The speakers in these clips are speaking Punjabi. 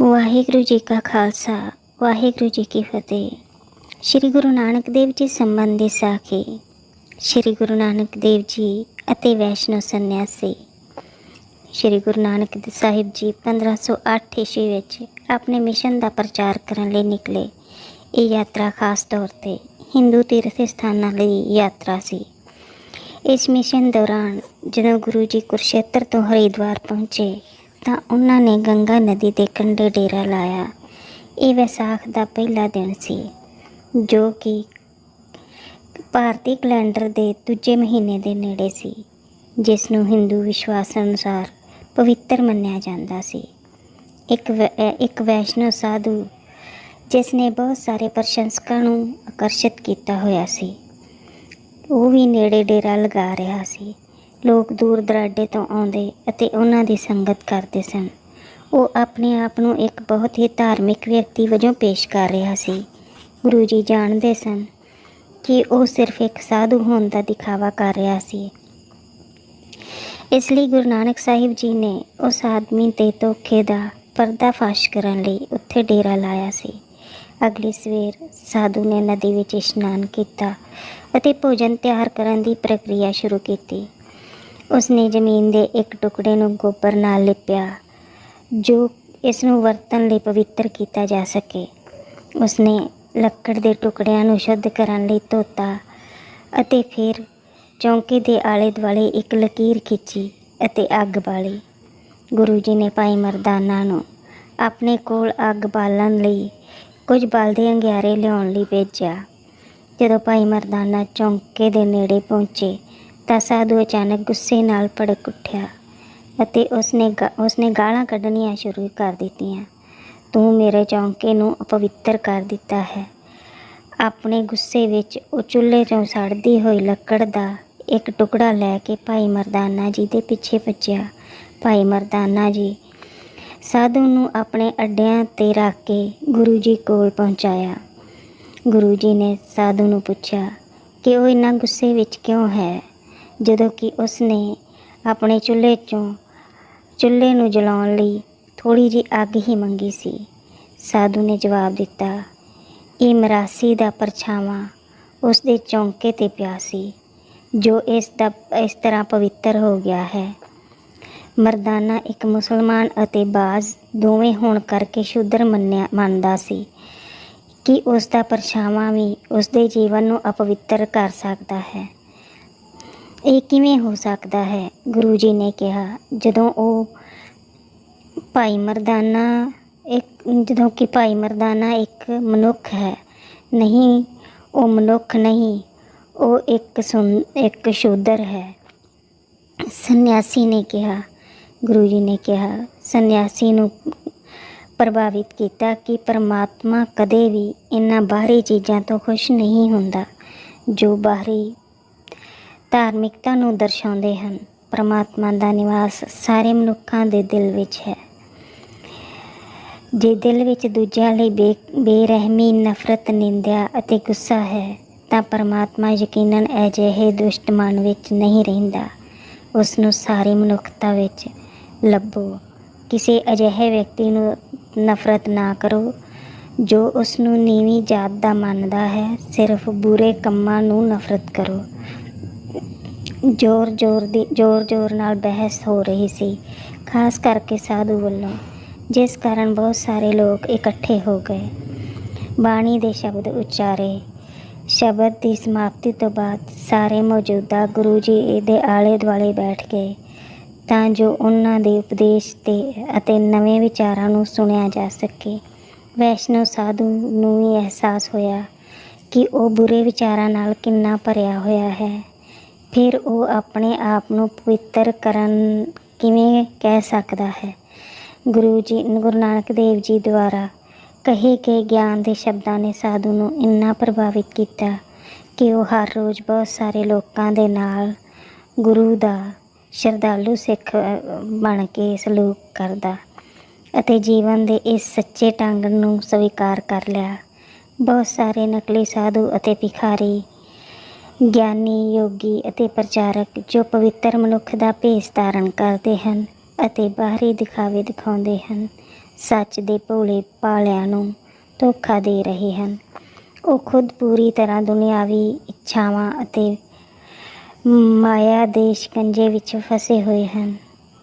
ਵਾਹਿਗੁਰੂ ਜੀ ਕਾ ਖਾਲਸਾ, ਵਾਹਿਗੁਰੂ ਜੀ ਕੀ ਫਤਿਹ। ਸ੍ਰੀ ਗੁਰੂ ਨਾਨਕ ਦੇਵ ਜੀ ਸੰਬੰਧੀ ਸਾਖੀ, ਸ੍ਰੀ ਗੁਰੂ ਨਾਨਕ ਦੇਵ ਜੀ ਅਤੇ ਵੈਸ਼ਨੋ ਸੰਨਿਆਸੀ। ਸ੍ਰੀ ਗੁਰੂ ਨਾਨਕ ਦੇਵ ਸਾਹਿਬ ਜੀ 1508 ਈਸਵੀ ਵਿੱਚ ਆਪਣੇ ਮਿਸ਼ਨ ਦਾ ਪ੍ਰਚਾਰ ਕਰਨ ਲਈ ਨਿਕਲੇ। ਇਹ ਯਾਤਰਾ ਖਾਸ ਤੌਰ ਤੇ ਹਿੰਦੂ ਤੀਰਥ ਸਥਾਨਾਂ ਲਈ ਯਾਤਰਾ ਸੀ। ਇਸ ਮਿਸ਼ਨ ਦੌਰਾਨ ਜਦੋਂ ਗੁਰੂ ਜੀ ਕੁਰਸ਼ੇਤਰ ਤੋਂ ਹਰਿਦੁਆਰ ਪਹੁੰਚੇ ਤਾਂ ਉਹਨਾਂ ਨੇ ਗੰਗਾ ਨਦੀ ਦੇ ਕੰਢੇ ਡੇਰਾ ਲਾਇਆ। ਇਹ ਵਿਸਾਖ ਦਾ ਪਹਿਲਾ ਦਿਨ ਸੀ, ਜੋ ਕਿ ਭਾਰਤੀ ਕੈਲੰਡਰ ਦੇ ਦੂਜੇ ਮਹੀਨੇ ਦੇ ਨੇੜੇ ਸੀ, ਜਿਸ ਨੂੰ ਹਿੰਦੂ ਵਿਸ਼ਵਾਸ ਅਨੁਸਾਰ ਪਵਿੱਤਰ ਮੰਨਿਆ ਜਾਂਦਾ ਸੀ। ਇੱਕ ਵੈ- ਇੱਕ ਵੈਸ਼ਨਵ ਸਾਧੂ, ਜਿਸ ਨੇ ਬਹੁਤ ਸਾਰੇ ਪ੍ਰਸ਼ੰਸਕਾਂ ਨੂੰ ਆਕਰਸ਼ਿਤ ਕੀਤਾ ਹੋਇਆ ਸੀ, ਉਹ ਵੀ ਨੇੜੇ ਡੇਰਾ ਲਗਾ ਰਿਹਾ ਸੀ। ਲੋਕ ਦੂਰ ਦਰਾਡੇ ਤੋਂ ਆਉਂਦੇ ਅਤੇ ਉਹਨਾਂ ਦੀ ਸੰਗਤ ਕਰਦੇ ਸਨ। ਉਹ ਆਪਣੇ ਆਪ ਨੂੰ ਇੱਕ ਬਹੁਤ ਹੀ ਧਾਰਮਿਕ ਵਿਅਕਤੀ ਵਜੋਂ ਪੇਸ਼ ਕਰ ਰਿਹਾ ਸੀ। ਗੁਰੂ ਜੀ ਜਾਣਦੇ ਸਨ ਕਿ ਉਹ ਸਿਰਫ ਇੱਕ ਸਾਧੂ ਹੋਣ ਦਾ ਦਿਖਾਵਾ ਕਰ ਰਿਹਾ ਸੀ। ਇਸ ਲਈ ਗੁਰੂ ਨਾਨਕ ਸਾਹਿਬ ਜੀ ਨੇ ਉਸ ਆਦਮੀ ਤੇ ਧੋਖੇ ਦਾ ਪਰਦਾਫਾਸ਼ ਕਰਨ ਲਈ ਉੱਥੇ ਡੇਰਾ ਲਾਇਆ ਸੀ। ਅਗਲੀ ਸਵੇਰ ਸਾਧੂ ਨੇ ਨਦੀ ਵਿੱਚ ਇਸ਼ਨਾਨ ਕੀਤਾ ਅਤੇ ਭੋਜਨ ਤਿਆਰ ਕਰਨ ਦੀ ਪ੍ਰਕਿਰਿਆ ਸ਼ੁਰੂ ਕੀਤੀ। ਉਸਨੇ ਜ਼ਮੀਨ ਦੇ ਇੱਕ ਟੁਕੜੇ ਨੂੰ ਗੋਬਰ ਨਾਲ ਲਿਪਿਆ, ਜੋ ਇਸ ਨੂੰ ਵਰਤਣ ਲਈ ਪਵਿੱਤਰ ਕੀਤਾ ਜਾ ਸਕੇ। ਉਸਨੇ ਲੱਕੜ ਦੇ ਟੁਕੜਿਆਂ ਨੂੰ ਸ਼ੁੱਧ ਕਰਨ ਲਈ ਧੋਤਾ ਅਤੇ ਫਿਰ ਚੌਂਕੇ ਦੇ ਆਲੇ ਦੁਆਲੇ ਇੱਕ ਲਕੀਰ ਖਿੱਚੀ ਅਤੇ ਅੱਗ ਬਾਲੀ। ਗੁਰੂ ਜੀ ਨੇ ਭਾਈ ਮਰਦਾਨਾ ਨੂੰ ਆਪਣੇ ਕੋਲ ਅੱਗ ਬਾਲਣ ਲਈ ਕੁਝ ਬਲਦੇ ਅੰਗਿਆਰੇ ਲਿਆਉਣ ਲਈ ਭੇਜਿਆ। ਜਦੋਂ ਭਾਈ ਮਰਦਾਨਾ ਚੌਂਕੇ ਦੇ ਨੇੜੇ ਪਹੁੰਚੇ ਤਾਂ ਸਾਧੂ ਅਚਾਨਕ ਗੁੱਸੇ ਨਾਲ ਭੜਕ ਉੱਠਿਆ ਅਤੇ ਉਸਨੇ ਗਾ- ਉਸਨੇ ਗਾਲਾਂ ਕੱਢਣੀਆਂ ਸ਼ੁਰੂ ਕਰ ਦਿੱਤੀਆਂ। ਤੂੰ ਮੇਰੇ ਚੌਂਕੇ ਨੂੰ ਅਪਵਿੱਤਰ ਕਰ ਦਿੱਤਾ ਹੈ। ਆਪਣੇ ਗੁੱਸੇ ਵਿੱਚ ਉਹ ਚੁੱਲ੍ਹੇ 'ਚੋਂ ਸੜਦੀ ਹੋਈ ਲੱਕੜ ਦਾ ਇੱਕ ਟੁਕੜਾ ਲੈ ਕੇ ਭਾਈ ਮਰਦਾਨਾ ਜੀ ਦੇ ਪਿੱਛੇ ਭੱਜਿਆ। ਭਾਈ ਮਰਦਾਨਾ ਜੀ, ਸਾਧੂ ਨੂੰ ਆਪਣੇ ਅੱਡਿਆਂ ਤੇ ਰੱਖ ਕੇ ਗੁਰੂ ਜੀ ਕੋਲ ਪਹੁੰਚਾਇਆ। ਗੁਰੂ ਜੀ ਨੇ ਸਾਧੂ ਨੂੰ ਪੁੱਛਿਆ, ਕਿ ਉਹ ਇੰਨਾ ਗੁੱਸੇ ਵਿੱਚ ਕਿਉਂ ਹੈ? ਜਦੋਂ ਕਿ ਉਸਨੇ ਆਪਣੇ ਚੁੱਲ੍ਹੇ 'ਚੋਂ ਚੁੱਲ੍ਹੇ ਨੂੰ ਜਲਾਉਣ ਲਈ ਥੋੜੀ ਜਿਹੀ ਅੱਗ ਹੀ ਮੰਗੀ ਸੀ। ਸਾਧੂ ਨੇ ਜਵਾਬ ਦਿੱਤਾ, ਇਹ ਮਰਾਸੀ ਦਾ ਪਰਛਾਵਾਂ ਉਸ ਦੇ ਚੌਂਕੇ ਤੇ ਪਿਆ ਸੀ, ਜੋ ਇਸ ਦਾ, ਇਸ ਤਰ੍ਹਾਂ ਪਵਿੱਤਰ ਹੋ ਗਿਆ ਹੈ। ਮਰਦਾਨਾ ਇੱਕ ਮੁਸਲਮਾਨ ਅਤੇ ਬਾਜ਼ ਦੋਵੇਂ ਹੋਣ ਕਰਕੇ ਸ਼ੂਦਰ ਮੰਨਿਆ, ਮੰਨਦਾ ਸੀ ਕਿ ਉਸ ਦਾ ਪਰਛਾਵਾਂ ਵੀ ਉਸ ਦੇ ਜੀਵਨ ਨੂੰ ਅਪਵਿੱਤਰ ਕਰ ਸਕਦਾ ਹੈ। ਇਹ ਕਿਵੇਂ ਹੋ ਸਕਦਾ ਹੈ? ਗੁਰੂ ਜੀ ਨੇ ਕਿਹਾ, ਜਦੋਂ ਉਹ ਭਾਈ ਮਰਦਾਨਾ ਇੱਕ, ਜਦੋਂ ਕਿ ਭਾਈ ਮਰਦਾਨਾ ਇੱਕ ਮਨੁੱਖ ਹੈ, ਨਹੀਂ, ਉਹ ਮਨੁੱਖ ਨਹੀਂ, ਉਹ ਇੱਕ ਸੁਨ, ਇੱਕ ਸ਼ੂਦਰ ਹੈ। ਸੰਨਿਆਸੀ ਨੇ ਕਿਹਾ, ਗੁਰੂ ਜੀ ਨੇ ਕਿਹਾ, ਸੰਨਿਆਸੀ ਨੂੰ ਪ੍ਰਭਾਵਿਤ ਕੀਤਾ ਕਿ ਪਰਮਾਤਮਾ ਕਦੇ ਵੀ ਇਹਨਾਂ ਬਾਹਰੀ ਚੀਜ਼ਾਂ ਤੋਂ ਖੁਸ਼ ਨਹੀਂ ਹੁੰਦਾ, ਜੋ ਬਾਹਰੀ ਧਾਰਮਿਕਤਾ ਨੂੰ ਦਰਸਾਉਂਦੇ ਹਨ। ਪਰਮਾਤਮਾ ਦਾ ਨਿਵਾਸ ਸਾਰੇ ਮਨੁੱਖਾਂ ਦੇ ਦਿਲ ਵਿੱਚ ਹੈ। ਜੇ ਦਿਲ ਵਿੱਚ ਦੂਜਿਆਂ ਲਈ ਬੇ, ਬੇਰਹਿਮੀ, ਨਫ਼ਰਤ, ਨਿੰਦਿਆ ਅਤੇ ਗੁੱਸਾ ਹੈ, ਤਾਂ ਪਰਮਾਤਮਾ ਯਕੀਨਨ ਅਜਿਹੇ ਦੁਸ਼ਟ ਮਨ ਵਿੱਚ ਨਹੀਂ ਰਹਿੰਦਾ। ਉਸ ਨੂੰ ਸਾਰੀ ਮਨੁੱਖਤਾ ਵਿੱਚ ਲੱਭੋ। ਕਿਸੇ ਅਜਿਹੇ ਵਿਅਕਤੀ ਨੂੰ ਨਫ਼ਰਤ ਨਾ ਕਰੋ, ਜੋ ਉਸ ਨੂੰ ਨੀਵੀਂ ਜਾਤ ਦਾ ਮੰਨਦਾ ਹੈ। ਸਿਰਫ ਬੁਰੇ ਕੰਮਾਂ ਨੂੰ ਨਫ਼ਰਤ ਕਰੋ। ਜ਼ੋਰ ਜ਼ੋਰ ਦੀ, ਜ਼ੋਰ ਜ਼ੋਰ ਨਾਲ ਬਹਿਸ ਹੋ ਰਹੀ ਸੀ, ਖਾਸ ਕਰਕੇ ਸਾਧੂ ਵੱਲੋਂ, ਜਿਸ ਕਾਰਨ ਬਹੁਤ ਸਾਰੇ ਲੋਕ ਇਕੱਠੇ ਹੋ ਗਏ। ਬਾਣੀ ਦੇ ਸ਼ਬਦ ਉਚਾਰੇ, ਸ਼ਬਦ ਦੀ ਸਮਾਪਤੀ ਤੋਂ ਬਾਅਦ ਸਾਰੇ ਮੌਜੂਦਾ ਗੁਰੂ ਜੀ ਦੇ ਆਲੇ ਦੁਆਲੇ ਬੈਠ ਗਏ, ਤਾਂ ਜੋ ਉਹਨਾਂ ਦੇ ਉਪਦੇਸ਼ ਤੇ ਅਤੇ ਨਵੇਂ ਵਿਚਾਰਾਂ ਨੂੰ ਸੁਣਿਆ ਜਾ ਸਕੇ। ਵੈਸ਼ਨੋ ਸਾਧੂ ਨੂੰ ਵੀ ਅਹਿਸਾਸ ਹੋਇਆ ਕਿ ਉਹ ਬੁਰੇ ਵਿਚਾਰਾਂ ਨਾਲ ਕਿੰਨਾ ਭਰਿਆ ਹੋਇਆ ਹੈ। ਫਿਰ ਉਹ ਆਪਣੇ ਆਪ ਨੂੰ ਪਵਿੱਤਰ ਕਰਨ ਕਿਵੇਂ ਕਹਿ ਸਕਦਾ ਹੈ? ਗੁਰੂ ਜੀ, ਗੁਰੂ ਨਾਨਕ ਦੇਵ ਜੀ ਦੁਆਰਾ ਕਹੇ ਗਏ ਗਿਆਨ ਦੇ ਸ਼ਬਦਾਂ ਨੇ ਸਾਧੂ ਨੂੰ ਇੰਨਾ ਪ੍ਰਭਾਵਿਤ ਕੀਤਾ ਕਿ ਉਹ ਹਰ ਰੋਜ਼ ਬਹੁਤ ਸਾਰੇ ਲੋਕਾਂ ਦੇ ਨਾਲ ਗੁਰੂ ਦਾ ਸ਼ਰਧਾਲੂ ਸਿੱਖ ਬਣ ਕੇ ਸਲੂਕ ਕਰਦਾ ਅਤੇ ਜੀਵਨ ਦੇ ਇਸ ਸੱਚੇ ਢੰਗ ਨੂੰ ਸਵੀਕਾਰ ਕਰ ਲਿਆ। ਬਹੁਤ ਸਾਰੇ ਨਕਲੀ ਸਾਧੂ ਅਤੇ ਭਿਖਾਰੀ ਗਿਆਨੀ, ਯੋਗੀ ਅਤੇ ਪ੍ਰਚਾਰਕ ਜੋ ਪਵਿੱਤਰ ਮਨੁੱਖ ਦਾ ਭੇਸ ਧਾਰਨ ਕਰਦੇ ਹਨ ਅਤੇ ਬਾਹਰੀ ਦਿਖਾਵੇ ਦਿਖਾਉਂਦੇ ਹਨ, ਸੱਚ ਦੇ ਭੋਲੇ ਪਾਲਿਆਂ ਨੂੰ ਧੋਖਾ ਦੇ ਰਹੇ ਹਨ। ਉਹ ਖੁਦ ਪੂਰੀ ਤਰ੍ਹਾਂ ਦੁਨਿਆਵੀ ਇੱਛਾਵਾਂ ਅਤੇ ਮਾਇਆ ਦੇ ਸ਼ਿਕੰਜੇ ਵਿੱਚ ਫਸੇ ਹੋਏ ਹਨ।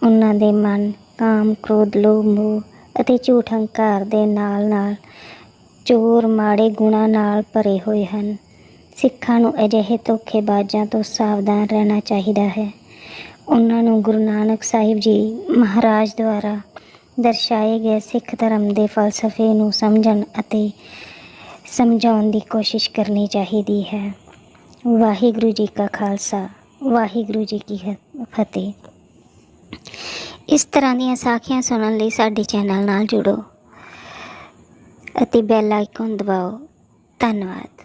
ਉਹਨਾਂ ਦੇ ਮਨ ਕਾਮ, ਕ੍ਰੋਧ, ਲੋਭ, ਮੋਹ ਅਤੇ ਝੂਠ ਹੰਕਾਰ ਦੇ ਨਾਲ-ਨਾਲ ਚੋਰ ਮਾੜੇ ਗੁਣਾਂ ਨਾਲ ਭਰੇ ਹੋਏ ਹਨ। ਸਿੱਖਾਂ ਨੂੰ ਅਜਿਹੇ ਧੋਖੇਬਾਜ਼ਾਂ ਤੋਂ ਸਾਵਧਾਨ ਰਹਿਣਾ ਚਾਹੀਦਾ ਹੈ। ਉਹਨਾਂ ਨੂੰ ਗੁਰੂ ਨਾਨਕ ਸਾਹਿਬ ਜੀ ਮਹਾਰਾਜ ਦੁਆਰਾ ਦਰਸਾਏ ਗਏ ਸਿੱਖ ਧਰਮ ਦੇ ਫਲਸਫੇ ਨੂੰ ਸਮਝਣ ਅਤੇ ਸਮਝਾਉਣ ਦੀ ਕੋਸ਼ਿਸ਼ ਕਰਨੀ ਚਾਹੀਦੀ ਹੈ। ਵਾਹਿਗੁਰੂ ਜੀ ਕਾ ਖਾਲਸਾ, ਵਾਹਿਗੁਰੂ ਜੀ ਕੀ ਹ- ਫਤਿਹ। ਇਸ ਤਰ੍ਹਾਂ ਦੀਆਂ ਸਾਖੀਆਂ ਸੁਣਨ ਲਈ ਸਾਡੇ ਚੈਨਲ ਨਾਲ ਜੁੜੋ ਅਤੇ ਬੈਲ ਆਈਕਨ ਦਬਾਓ। ਧੰਨਵਾਦ।